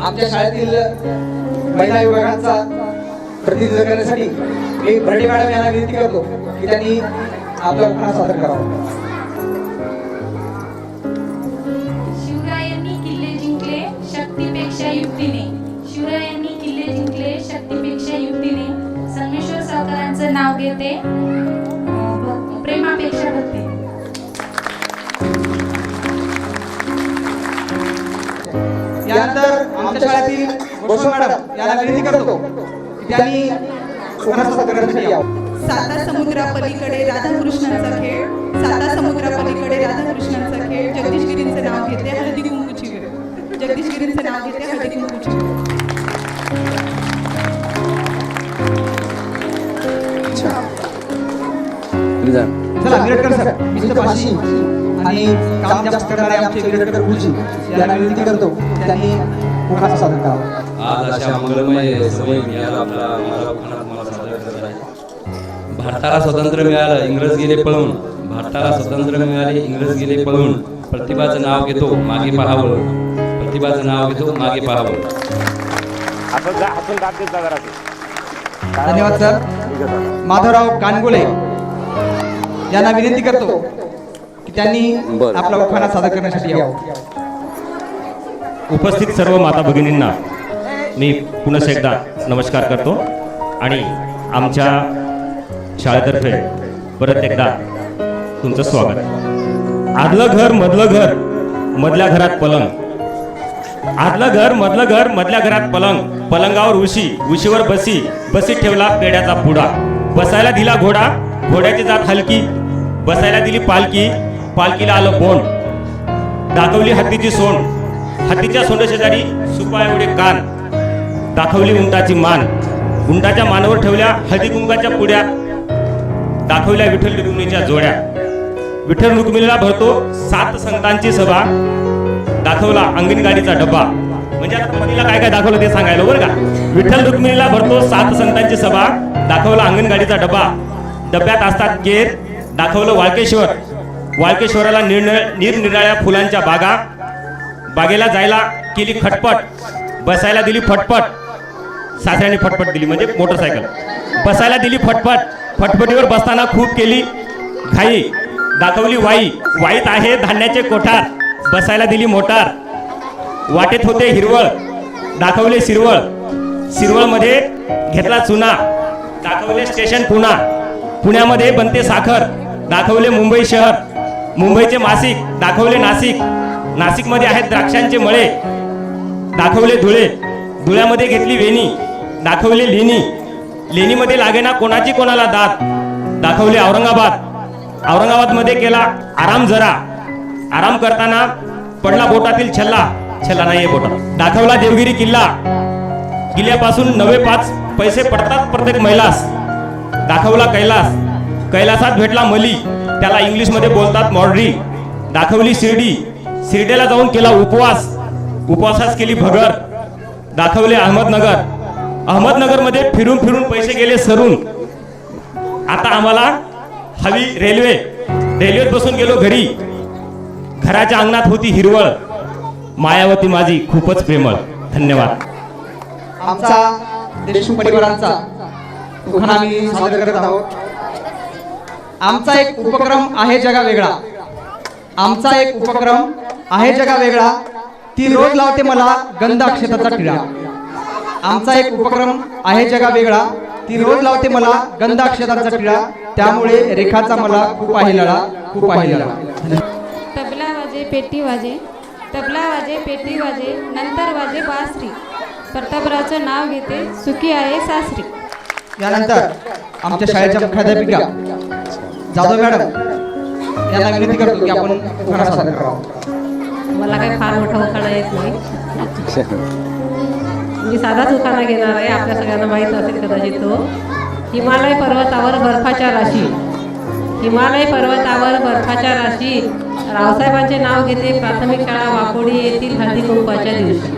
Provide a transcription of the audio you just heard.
आमच्या शाळेतील महिला विभागांचा प्रतिनिधित्व करण्यासाठी मी भरडे मॅडम यांना विनंती करतो की त्यांनी आपला उपन्यास सादर करावा. शिवरायांनी किल्ले जिंकले शक्तीपेक्षा युक्तीने. शिवरायांनी किल्ले जिंकले शक्तीपेक्षा युक्तीने. संगमेश्वर सावकारांचं नाव घेते. यानंतर आमच्या शाळेतील मॅडम यांना विनंती करतो की त्यांनी साता समुद्रापलीकडे राधाकृष्णांचा खेळ साता समुद्रापलीकडे राधाकृष्णांचा खेळ. जगदीशगिरींचं नाव घेते हळदी कुंकूची वेळ. जगदीशगिरींचं नाव घेते हळदी कुंकूची वेळ चला विरटकर सर मिस्टर पाशी आणि काम जास्त करणारे आमचे विरटकर गुरुजी यांना विनंती करतो त्यांनी उपन्यास सादर करावा आज अशा मंगलमय समय मिळाला आपला मला कोकणात मला सादर करत आहे. भारताला स्वातंत्र्य मिळालं इंग्रज गेले पळून. भारताला स्वातंत्र्य मिळाले इंग्रज गेले पळून. प्रतिभाचं नाव घेतो मागे पहावं. प्रतिभाचं नाव घेतो मागे पहावं. आपण आपण. धन्यवाद सर. माधवराव कानगुले यांना विनंती करतो की त्यांनी आपला उपन्यास सादर करण्यासाठी यावं. उपस्थित सर्व माता भगिनींना मी पुन्हा एकदा नमस्कार करतो. आणि आमच्या शाळेतर्फे परत एकदा तुमचं स्वागत. आदलं घर मधलं घर मधल्या घरात पलंग. आदलं घर मधलं घर मधल्या घरात पलंग. पलंगावर उशी उशीवर बसी बसीत ठेवला पेड्याचा पुडा. बसायला दिला घोडा घोड्याची जात हलकी. बसायला दिली पालकी पालखीला आलं बोंड दाखवली हत्तीची सोंड. हत्तीच्या सोंड शेजारी सुपा एवढे कान. दाखवली उंटाची मान. उंटाच्या मानावर ठेवल्या हळदी पुड्यात दाखवल्या विठ्ठल रुक्मिणीच्या जोड्या. विठ्ठल रुक्मिणीला भरतो सात संतांची सभा. दाखवला अंगणगाडीचा डब्बा. म्हणजे आता पत्नीला काय काय दाखवलं ते सांगायला बरं का? विठ्ठल रुक्मिणीला भरतो सात संतांची सभा. दाखवला अंगणगाडीचा डब्बा. डब्यात असतात केर. दाखवलं वाळकेश्वर. वाळकेश्वराला निरनिळ निरनिराळ्या फुलांच्या बागा. बागेला जायला केली खटपट. बसायला दिली फटफट. सासऱ्याने फटफट दिली म्हणजे मोटरसायकल. बसायला दिली फटफट. फटफटीवर बसताना खूप केली घाई. दाखवली वाई. वाईत आहे धान्याचे कोठार. बसायला दिली मोटार. वाटेत होते हिरवळ. दाखवले शिरवळ. शिरवळमध्ये घेतला चुना. दाखवले स्टेशन पुणा. पुण्यामध्ये बनते साखर. दाखवले मुंबई शहर. मुंबईचे मासिक दाखवले नाशिक नाशिकमध्ये आहेत द्राक्षांचे मळे. दाखवले धुळे. धुळ्यामध्ये घेतली वेणी. दाखवले लेणी. लेणीमध्ये लागेना कोणाची कोणाला दात. दाखवले औरंगाबाद. औरंगाबादमध्ये केला आराम जरा. आराम करताना पडला बोटातील छल्ला. छल्ला नाहीये बोटात. दाखवला देवगिरी किल्ला. किल्ल्यापासून नवे पाच पैसे पडतात प्रत्येक महिलास. दाखवला कैलास. कैलासात भेटला मली. त्याला इंग्लिशमध्ये बोलतात मॉडरी दाखवली शिर्डी. शिर्डीला जाऊन केला उपवास. उपवासास केली भगर. दाखवले अहमदनगर. अहमदनगरमध्ये फिरून फिरून पैसे गेले सरून. आता आम्हाला हवी रेल्वे. रेल्वेत बसून गेलो घरी. घराच्या अंगणात होती हिरवळ. मायावती माझी खूपच प्रेमळ. धन्यवाद. आमचा देशमुख परिवारांचा आम्ही सादर करत आहोत. आमचा एक उपक्रम आहे जगा वेगळा. आमचा एक उपक्रम आहे जगा वेगळा. ती रोज लावते मला गंध अक्षताचा टिळा आमचा एक उपक्रम आहे जगा वेगळा. ती रोज लावते मला गंध अक्षताचा टिळा त्यामुळे रेखाचा मला खूप आहे लढा खूप आहे लढा तबला वाजे पेटी वाजे. तबला वाजे पेटी वाजे. नंतर वाजे बासरी. प्रतापरावचं नाव घेते सुखी आहे सासरी. यानंतर आमच्या शाळेच्या मुख्याध्यापिका जाधव मॅडम. यांना विनंती करतो की आपण उखाणा सादर करावा. मला काही फार मोठा उखाणा येत नाही. मी साधाच उखाणा घेणार आहे. आपल्या सगळ्यांना माहीत असेल कदाचित तो. हिमालय पर्वतावर बर्फाच्या राशी. हिमालय पर्वतावर बर्फाच्या राशी. रावसाहेबांचे नाव घेते प्राथमिक शाळा वाकोडी येथील हळदी कुंकवाच्या दिवशी.